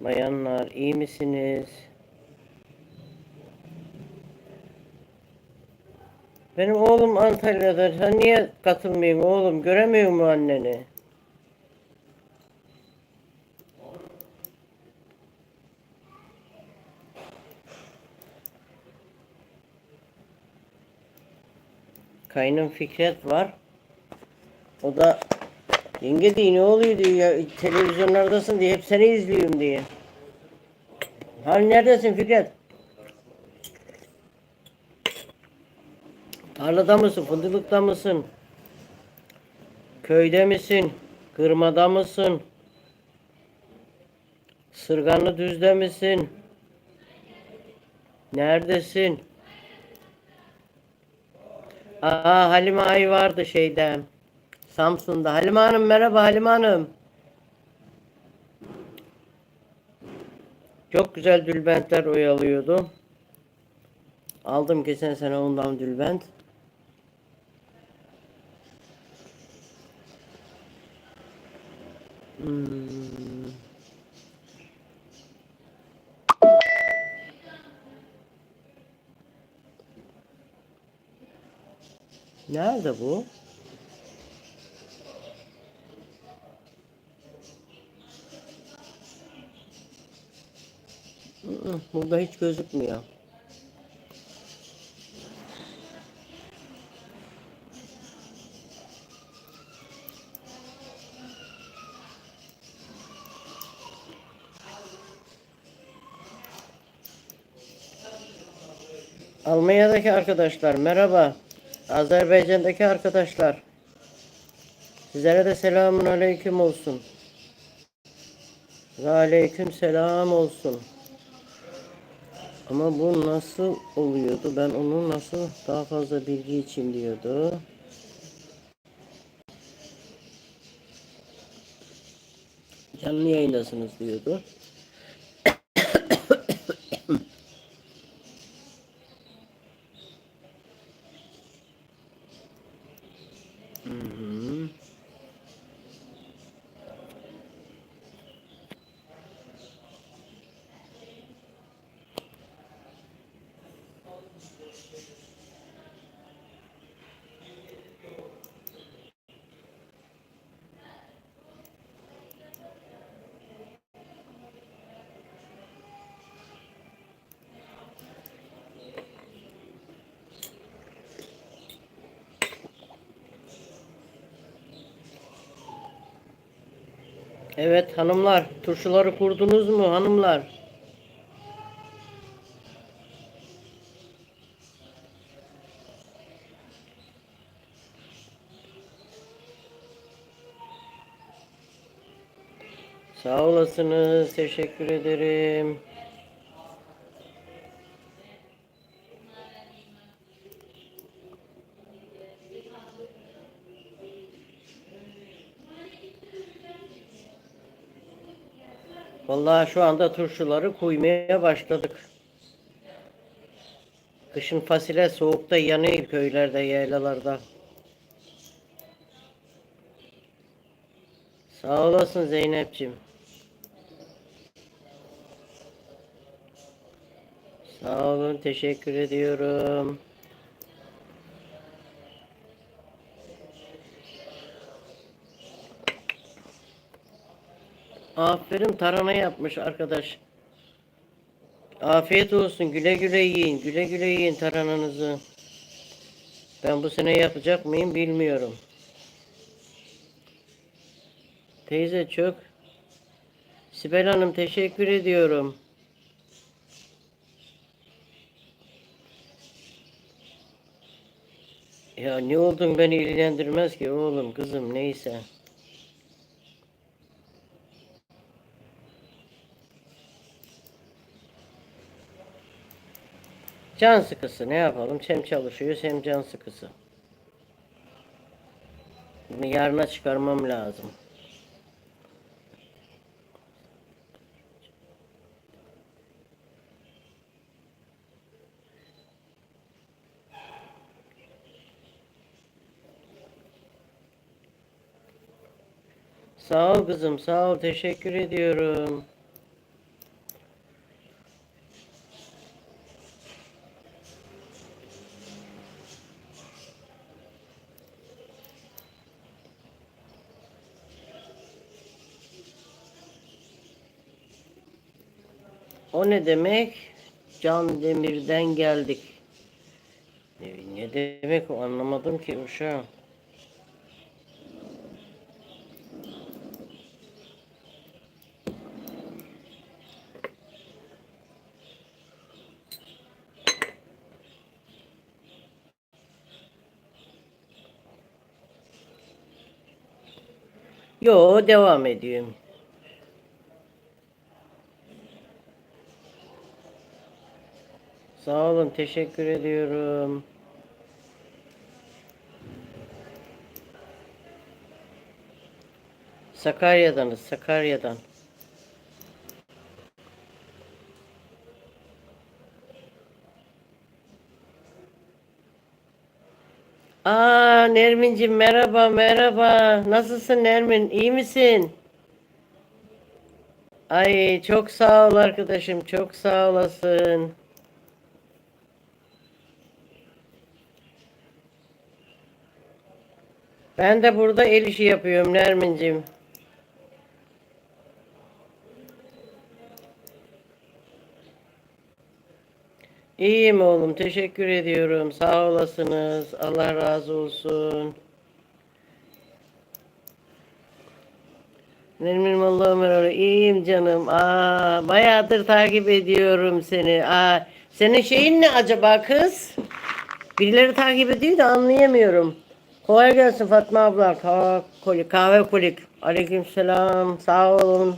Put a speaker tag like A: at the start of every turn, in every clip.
A: Bayanlar iyi misiniz? Benim oğlum Antalya'da. Sen niye katılmayayım oğlum? Göremiyor mu anneni? Kaynım Fikret var. O da yenge diyor ne oluyor diyor ya televizyonlardasın diye hep seni izliyorum diye. Hani neredesin Fikret? Tarlada mısın? Fındıklıkta mısın? Köyde misin? Kırmada mısın? Sırganlı düzde misin? Neredesin? Aa Halime Ay vardı şeyde. Samsun'da. Halime Hanım merhaba Halime Hanım. Çok güzel dülbentler oyalıyordu. Aldım geçen sene ondan dülbent. Hmm. Nerede bu? Burada hiç gözükmüyor. Almanya'daki arkadaşlar merhaba. Azerbaycan'daki arkadaşlar. Sizlere de selamun aleyküm olsun. Ve aleyküm selam olsun. Ama bu nasıl oluyordu? Ben onu nasıl daha fazla bilgi için diyordu. Canlı yayındasınız diyordu. Evet hanımlar, turşuları kurdunuz mu hanımlar? Sağ olasınız, teşekkür ederim. Vallahi şu anda turşuları kuymaya başladık. Kışın fasulye soğukta yanıyor köylerde, yaylalarda. Sağ olasın Zeynep'ciğim. Sağ olun, teşekkür ediyorum. Aferin tarhana yapmış arkadaş. Afiyet olsun. Güle güle yiyin. Güle güle yiyin tarhananızı. Ben bu sene yapacak mıyım bilmiyorum. Teyze çok. Sibel Hanım teşekkür ediyorum. Ya ne oldun beni ilgilendirmez ki oğlum kızım neyse. Can sıkısı ne yapalım? Hem çalışıyoruz hem can sıkısı. Bunu yarına çıkarmam lazım. Sağ ol kızım, sağ ol. Teşekkür ediyorum. O ne demek? Can Demir'den geldik. Ne, ne demek o anlamadım ki uşağım. Yo devam ediyorum. Sağ olun, teşekkür ediyorum. Sakarya'danız, Sakarya'dan. Aa Nermin'cim merhaba merhaba. Nasılsın Nermin? İyi misin? Ay çok sağ ol arkadaşım. Çok sağ olasın. Ben de burada el işi yapıyorum Nermin'cim. İyiyim oğlum. Teşekkür ediyorum. Sağ olasınız. Allah razı olsun. Nermin Allah'ım merhaba. İyiyim canım. Aa, bayağıdır takip ediyorum seni. Aa, senin şeyin ne acaba kız? Birileri takip ediyor da anlayamıyorum. Kolay gelsin Fatma abla. Kahve kolik. Kahve kolik. Aleykümselam. Sağ olun.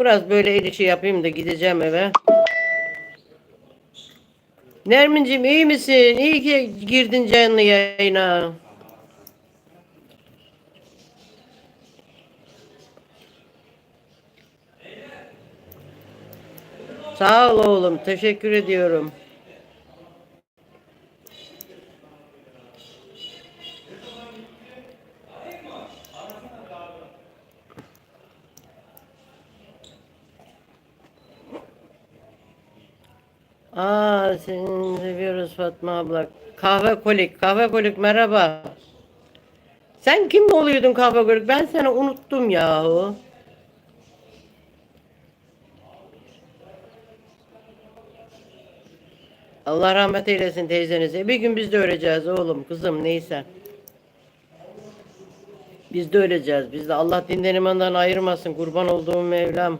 A: Biraz böyle el işi yapayım da gideceğim eve. Nermin'cim iyi misin? İyi ki girdin canlı yayına. Sağ ol oğlum. Teşekkür ediyorum. Aa seni seviyoruz Fatma abla. Kahve kolik, kahve kolik merhaba. Sen kim oluyordun kahve kolik? Ben seni unuttum yahu. Allah rahmet eylesin teyzenize. Bir gün biz de öleceğiz oğlum, kızım neyse. Biz de öleceğiz. Biz de Allah dinden imandan ayırmasın. Kurban olduğum Mevlam.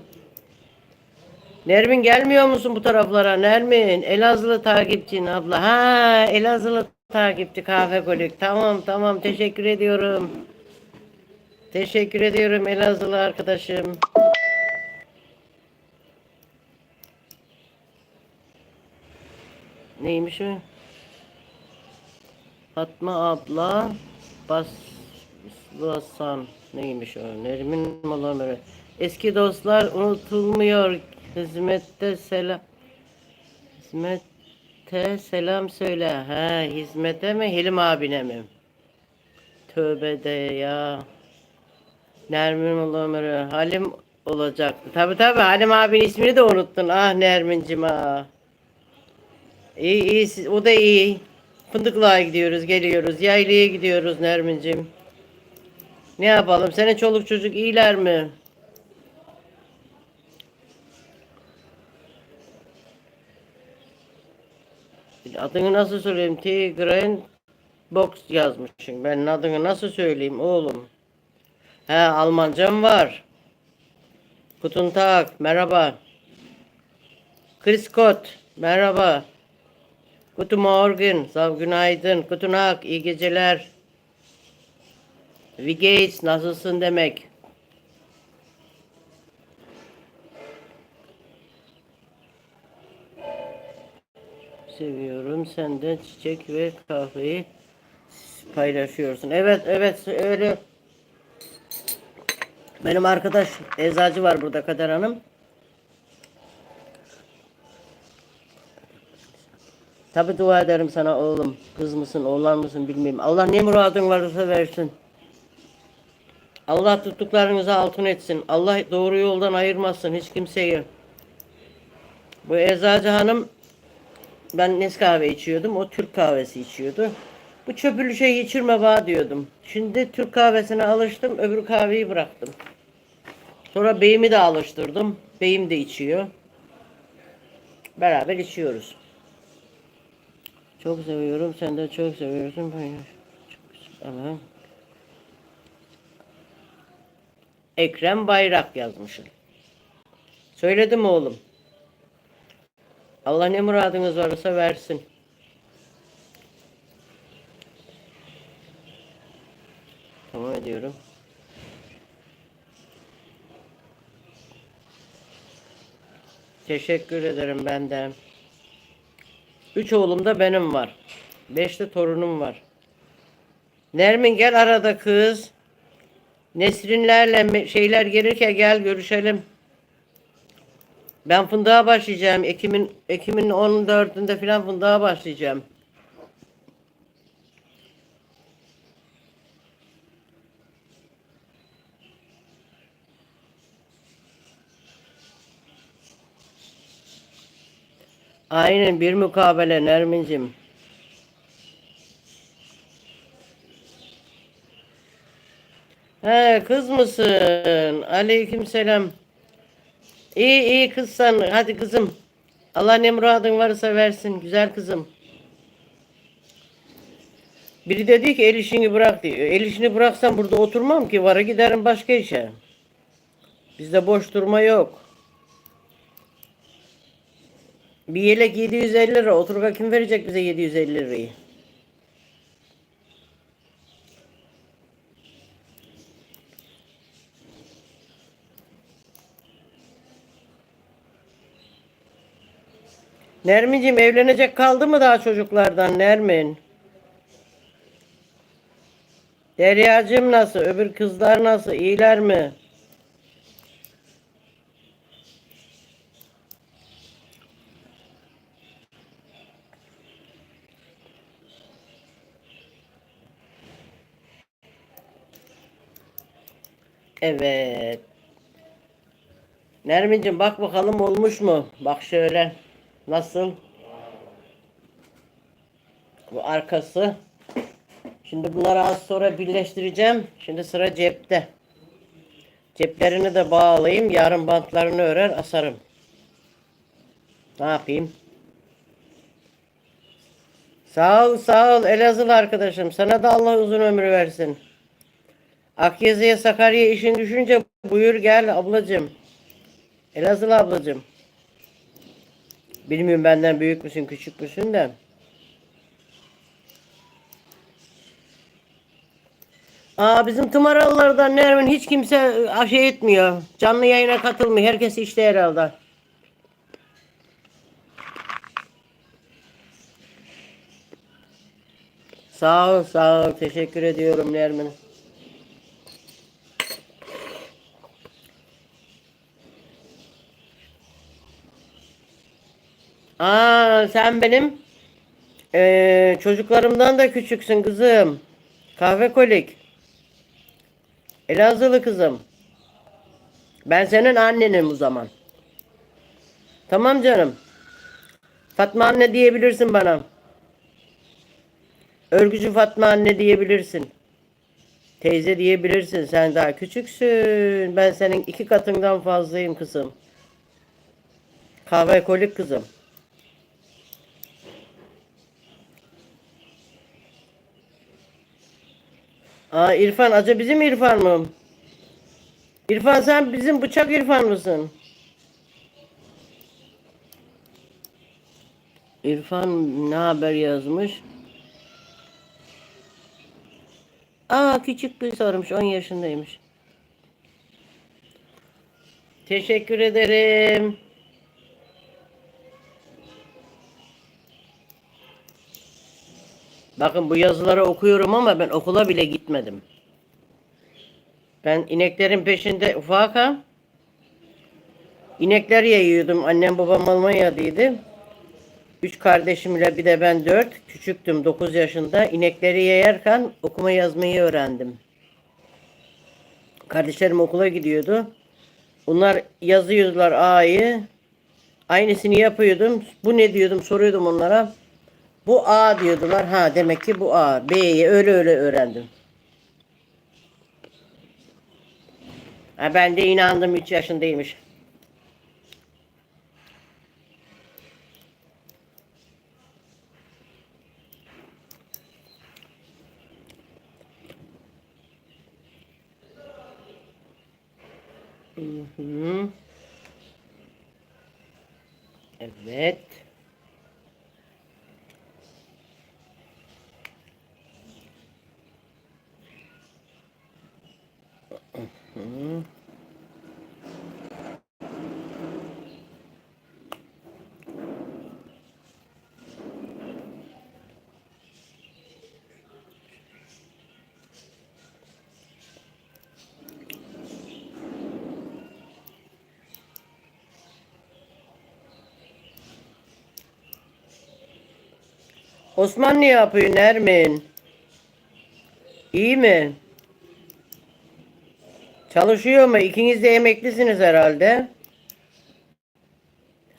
A: Nermin gelmiyor musun bu taraflara? Nermin, Elazığlı takipçin abla. Ha, Elazığlı takipçi kahve kolik. Tamam, tamam. Teşekkür ediyorum. Teşekkür ediyorum Elazığlı arkadaşım. Neymiş o? Fatma abla Basbasan neymiş o? Nermin Malamere. Eski dostlar unutulmuyor. Hizmette selam. Hizmette selam söyle. Ha, hizmete mi? Hilim abine mi? Tövbe de ya. Nermin Malamere. Halim olacaktı. Tabi tabi Halim abinin ismini de unuttun. Ah Nermin'cim ah. İyi iyi o da iyi. Fındıklığa gidiyoruz geliyoruz. Yaylaya gidiyoruz Nermin'cim. Ne yapalım? Senin çoluk çocuk iyiler mi? Adını nasıl söyleyeyim? Tigran Box yazmışsın. Ben adını nasıl söyleyeyim oğlum? He Almancam var. Guten Tag. Merhaba. Chris Scott. Merhaba. Guten Morgen. Sağ günaydın. Guten Tag. iyi geceler. Wie geht's? Nasılsın demek. Seviyorum. Sen de çiçek ve kahveyi paylaşıyorsun. Evet, evet öyle. Benim arkadaş eczacı var burada Kader Hanım. Tabi dua ederim sana oğlum. Kız mısın, oğlan mısın bilmiyorum. Allah ne muradın varsa versin. Allah tuttuklarınızı altın etsin. Allah doğru yoldan ayırmasın hiç kimseyi. Bu eczacı hanım ben Nescafe içiyordum. O Türk kahvesi içiyordu. Bu çöpülü şey içirme bana diyordum. Şimdi Türk kahvesine alıştım. Öbür kahveyi bıraktım. Sonra beyimi de alıştırdım. Beyim de içiyor. Beraber içiyoruz. Çok seviyorum. Sen de çok seviyorsun. Paylaş. Çok. Ama Ekrem Bayrak yazmışım. Söyledim oğlum. Allah ne muradınız varsa versin. Tamam ediyorum. Teşekkür ederim benden. Üç oğlum da benim var. Beş de torunum var. Nermin gel arada kız. Nesrinlerle şeyler gelirken gel görüşelim. Ben fındığa başlayacağım. Ekim'in Ekim'in 14'ünde falan fındığa başlayacağım. Aynen bir mukabele Nermin'cim. He kız mısın? Aleyküm selam. İyi iyi kızsan. Hadi kızım. Allah ne muradın varsa versin. Güzel kızım. Biri dedi ki el işini bırak diyor. El işini bıraksam burada oturmam ki. Vara giderim başka işe. Bizde boş durma yok. Bir yelek 750 lira. Oturga kim verecek bize 750 lirayı? Nermin'cim evlenecek kaldı mı daha çocuklardan Nermin? Deryacığım nasıl? Öbür kızlar nasıl? İyiler mi? Evet. Nermin'cim bak bakalım olmuş mu? Bak şöyle. Nasıl? Bu arkası. Şimdi bunları az sonra birleştireceğim. Şimdi sıra cepte. Ceplerini de bağlayayım. Yarın bantlarını örer asarım. Ne yapayım? Sağ ol sağ ol Elazığlı arkadaşım. Sana da Allah uzun ömür versin. Akyazı'ya Sakarya işin düşünce buyur gel ablacığım. Elazığlı ablacığım. Bilmiyorum benden büyük müsün küçük müsün de. Aa bizim tımarallardan Nermin hiç kimse e, şey etmiyor. Canlı yayına katılmıyor. Herkes işte herhalde. Sağ ol, sağ ol. Teşekkür ediyorum Nermin. Aa sen benim eee, çocuklarımdan da küçüksün kızım. Kahve kolik. Elazığlı kızım. Ben senin annenim o zaman. Tamam canım. Fatma anne diyebilirsin bana. Örgücü Fatma anne diyebilirsin. Teyze diyebilirsin. Sen daha küçüksün. Ben senin iki katından fazlayım kızım. Kahve kolik kızım. Aa İrfan acaba bizim İrfan mı? İrfan sen bizim bıçak İrfan mısın? İrfan ne haber yazmış? Aa küçük bir sormuş 10 yaşındaymış. Teşekkür ederim. Bakın bu yazıları okuyorum ama ben okula bile gitmedim. Ben ineklerin peşinde ufaka inekler yayıyordum. Annem babam Almanya'daydı. Üç kardeşimle bir de ben dört. Küçüktüm 9 yaşında. İnekleri yayarken okuma yazmayı öğrendim. Kardeşlerim okula gidiyordu. Bunlar yazıyordular A'yı. Aynısını yapıyordum. Bu ne diyordum soruyordum onlara. Bu A diyordular. Ha demek ki bu A. B'yi öyle öyle öğrendim. Ha, ben de inandım 3 yaşındaymış. Osman ne yapıyor Nermin? İyi mi? Çalışıyor mu? İkiniz de emeklisiniz herhalde.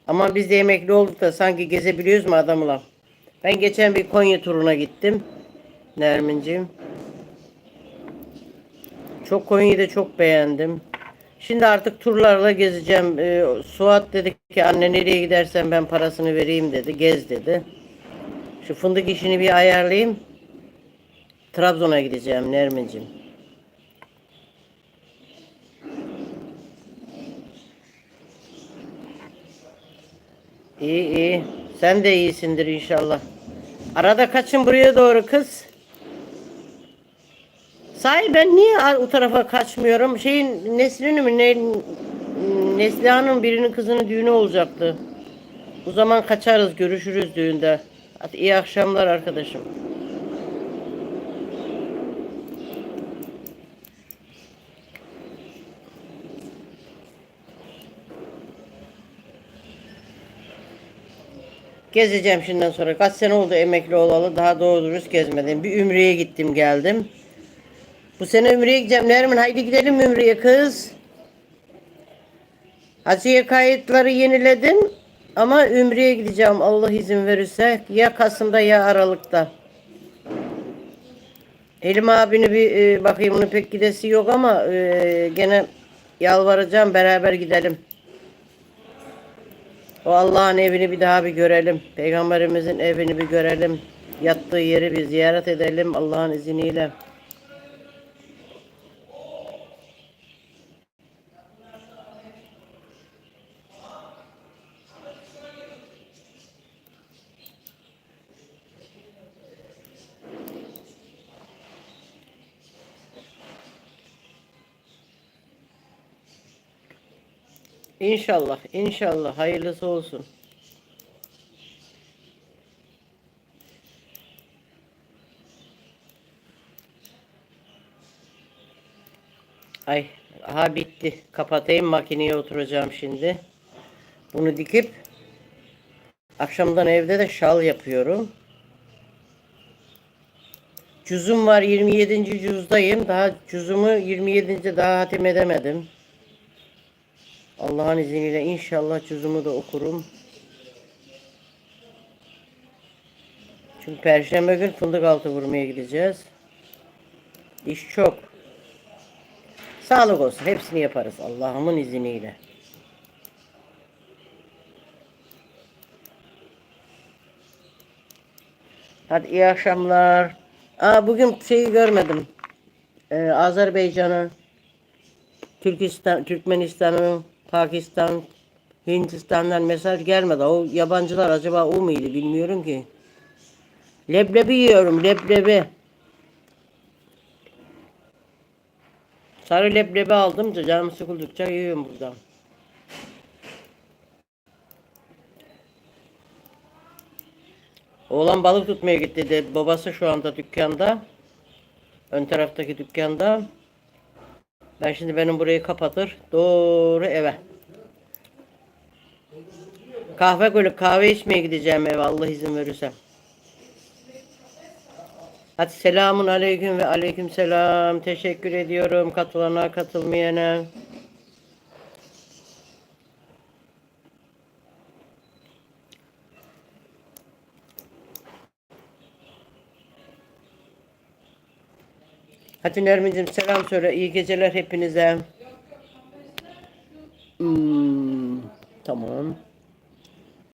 A: Ama biz de emekli olduk da sanki gezebiliyoruz mu adamla? Ben geçen bir Konya turuna gittim. Nermin'ciğim. Çok Konya'yı da çok beğendim. Şimdi artık turlarla gezeceğim. Ee, Suat dedi ki anne nereye gidersen ben parasını vereyim dedi. Gez dedi. Şu fındık işini bir ayarlayayım. Trabzon'a gideceğim Nermin'ciğim. İyi iyi. Sen de iyisindir inşallah. Arada kaçın buraya doğru kız. Sahi ben niye o tarafa kaçmıyorum? Şeyin Nesrin'in mi ne Neslihan'ın birinin kızının düğünü olacaktı. O zaman kaçarız, görüşürüz düğünde. Hadi iyi akşamlar arkadaşım. Gezeceğim şimdiden sonra. Kaç sene oldu emekli olalı. Daha doğru dürüst gezmedim. Bir Ümre'ye gittim geldim. Bu sene Ümre'ye gideceğim. Nermin haydi gidelim Ümre'ye kız. Haziye kayıtları yeniledim. Ama Ümre'ye gideceğim Allah izin verirse. Ya Kasım'da ya Aralık'ta. Elim abini bir e, bakayım onun pek gidesi yok ama e, gene yalvaracağım beraber gidelim. O Allah'ın evini bir daha bir görelim. Peygamberimizin evini bir görelim. Yattığı yeri bir ziyaret edelim Allah'ın izniyle. İnşallah, inşallah hayırlısı olsun. Ay, aha bitti. Kapatayım makineye oturacağım şimdi. Bunu dikip akşamdan evde de şal yapıyorum. Cüzüm var 27. cüzdayım. Daha cüzümü 27. daha hatim edemedim. Allah'ın izniyle inşallah cüzümü de okurum. Çünkü perşembe gün fındık altı vurmaya gideceğiz. İş çok. Sağlık olsun. Hepsini yaparız Allah'ımın izniyle. Hadi iyi akşamlar. Aa, bugün şeyi görmedim. Ee, Azerbaycan'ı, Türkistan, Türkmenistan'ı, Pakistan, Hindistan'dan mesaj gelmedi. O yabancılar acaba o muydu bilmiyorum ki. Leblebi yiyorum leblebi. Sarı leblebi aldım da canım sıkıldıkça yiyorum buradan. Oğlan balık tutmaya gitti de babası şu anda dükkanda. Ön taraftaki dükkanda. Ben şimdi benim burayı kapatır. Doğru eve. Kahve gölü kahve içmeye gideceğim eve Allah izin verirse. Hadi selamun aleyküm ve aleyküm selam. Teşekkür ediyorum katılana katılmayana. Hadi Nermin'cim selam söyle. İyi geceler hepinize. Hmm, tamam.